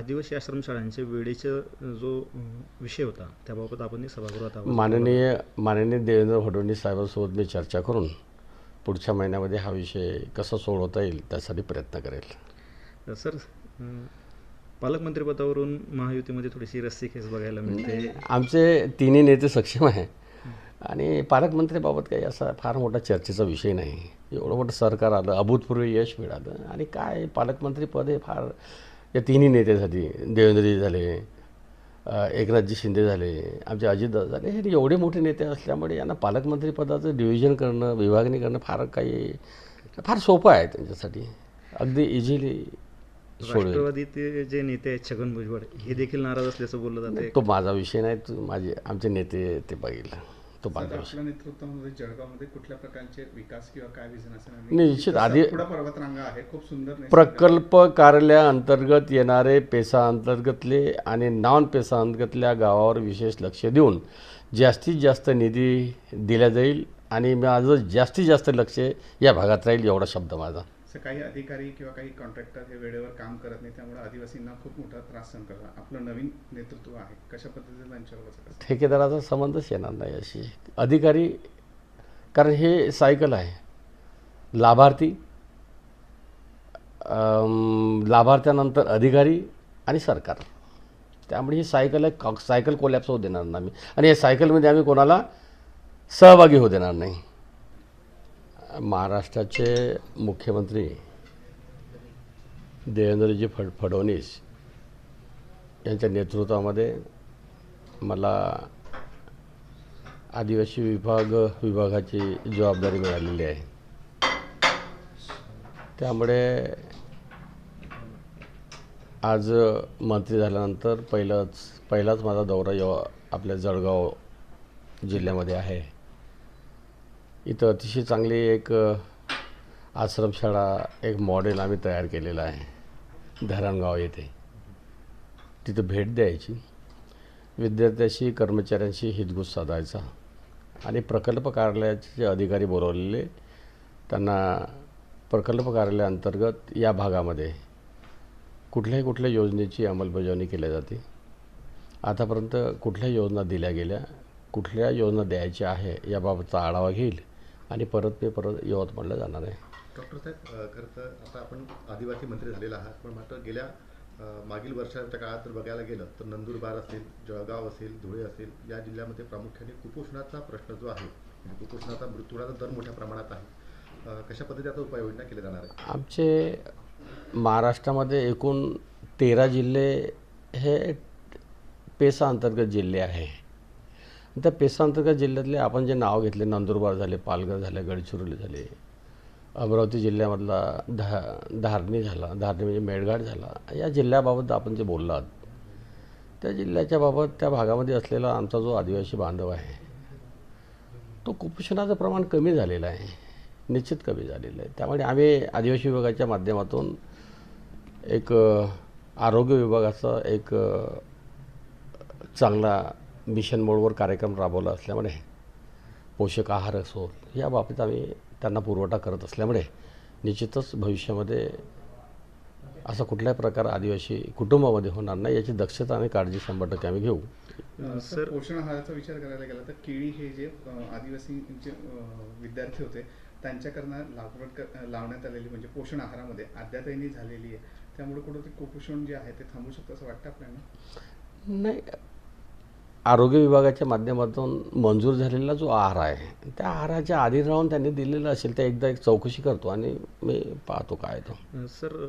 आदिवासी आश्रमशाळांच्या वेळेचा जो विषय होता त्याबाबत आपण सभागृहात माननीय माननीय देवेंद्र फडणवीस साहेबांसोबत मी चर्चा करून पुढच्या महिन्यामध्ये हा विषय कसा सोडवता येईल त्यासाठी प्रयत्न करेल. सर पालकमंत्रीपदावरून महायुतीमध्ये थोडीशी रस्सी खेच बघायला मिळते. आमचे तिन्ही नेते सक्षम आहे. आणि पालकमंत्रीबाबत काही असा फार मोठा चर्चेचा विषय नाही. एवढं मोठं सरकार आलं अभूतपूर्व यश मिळालं. आणि काय पालकमंत्री पद हे फार या तिन्ही नेत्यासाठी देवेंद्रजी झाले एकनाथजी शिंदे झाले आमचे अजितदादा झाले हे एवढे मोठे नेते असल्यामुळे यांना पालकमंत्री पदाचं डिव्हिजन करणं विभागणी करणं फार काही फार सोपं आहे त्यांच्यासाठी. अगदी इझिली राष्ट्रवादीचे जे नेते आहेत छगन भुजबळ हे देखील नाराज असल्याचं बोललं जाते तो माझा विषय नाही तू माझे आमचे नेते ते बघील. तो आपल्या नेतृत्वामध्ये जळगावमध्ये कुठल्या प्रकारचे विकास किंवा काय विजन असेल निश्चित. आधी पर्वतरांगा आहे खूप सुंदर. प्रकल्प कार्यालयाअंतर्गत येणारे पेसा अंतर्गतले आणि नॉन पेसा अंतर्गतल्या गावावर विशेष लक्ष देऊन जास्तीत जास्त निधी दिला जाईल आणि माझं जास्तीत जास्त लक्ष या भागात राहील एवढा शब्द माझा. असं काही अधिकारी किंवा काही कॉन्ट्रॅक्टर हे वेळेवर काम करत नाही त्यामुळे आदिवासींना खूप मोठा त्रास सहन करतात. आपलं नवीन नेतृत्व आहे. कशा पद्धतीचं त्यांच्यावर ठेकेदाराचा संबंधच येणार नाही अशी. अधिकारी कारण हे सायकल आहे. लाभार्थी लाभार्थ्यानंतर अधिकारी आणि सरकार. त्यामुळे ही सायकल आहे. सायकल कोलॅप्स होऊ देणार नाही आणि या सायकलमध्ये आम्ही कोणाला सहभागी होऊ देणार नाही. महाराष्ट्राचे मुख्यमंत्री देवेंद्रजी फड फडणवीस यांच्या नेतृत्वामध्ये मला आदिवासी विभाग विभागाची जबाबदारी मिळालेली आहे. त्यामुळे आज मंत्री झाल्यानंतर पहिलाच पहिलाच माझा दौरा यव आपल्या जळगाव जिल्ह्यामध्ये आहे. इथं अतिशय चांगली एक आश्रमशाळा एक मॉडेल आम्ही तयार केलेलं आहे. धरणगाव येथे. तिथं भेट द्यायची. विद्यार्थ्याशी कर्मचाऱ्यांशी हितगुज साधायचा. आणि प्रकल्प कार्यालयाचे जे अधिकारी बोलवलेले त्यांना प्रकल्प कार्यालयाअंतर्गत या भागामध्ये कुठल्याही कुठल्या योजनेची अंमलबजावणी केली जाते. आतापर्यंत कुठल्या योजना दिल्या गेल्या कुठल्या योजना द्यायच्या आहे याबाबतचा आढावा घेईल. आणि परत मी परत यवतमाळला जाणार आहे. डॉक्टर साहेब खरं तर आता आपण आदिवासी मंत्री झालेला आहात पण मात्र गेल्या मागील वर्षाच्या काळात जर बघायला गेलं तर नंदुरबार असेल जळगाव असेल धुळे असेल या जिल्ह्यामध्ये प्रामुख्याने कुपोषणाचा प्रश्न जो आहे म्हणजे कुपोषणाचा मृत्यूचा दर मोठ्या प्रमाणात आहे. कशा पद्धतीने आता उपाययोजना केल्या जाणार आहे आमचे महाराष्ट्रामध्ये एकूण तेरा जिल्हे हे पेसा अंतर्गत जिल्हे आहे. त्या पेसांतर्गत जिल्ह्यातले आपण जे नाव घेतले नंदुरबार झाले पालघर झाले गडचिरोली झाले अमरावती जिल्ह्यामधला धा धारणी झाला धारणी म्हणजे मेळघाट झाला या जिल्ह्याबाबत आपण जे बोललात त्या जिल्ह्याच्या बाबत त्या भागामध्ये असलेला आमचा जो आदिवासी बांधव आहे तो कुपोषणाचं प्रमाण कमी झालेलं आहे निश्चित कमी झालेलं आहे. त्यामुळे आम्ही आदिवासी विभागाच्या माध्यमातून एक आरोग्य विभागाचा एक चांगला मिशन मोडवर कार्यक्रम राबवला असल्यामुळे पोषक आहार असो या बाबतीत आम्ही त्यांना पुरवठा करत असल्यामुळे निश्चितच भविष्यामध्ये असा कुठल्याही प्रकार आदिवासी कुटुंबामध्ये होणार नाही याची दक्षता आणि काळजी शंभर टक्के आम्ही घेऊ. सर पोषण आहाराचा विचार करायला गेला तर केळी हे जे अ, आदिवासींचे अ, विद्यार्थी होते त्यांच्याकडनं लागवड कर- लावण्यात आलेली म्हणजे पोषण आहारामध्ये अद्यातही झालेली आहे. त्यामुळे कुठं ते कुपोषण जे आहे ते थांबू शकतं असं वाटतं आपल्याला? नाही आरोग्य विभागाच्या माध्यमातून मंजूर झालेला जो आहार आहे त्या आहाराच्या आधी राहून त्यांनी दिलेला असेल त्या एकदा एक चौकशी करतो आणि मी पाहतो काय तो. सर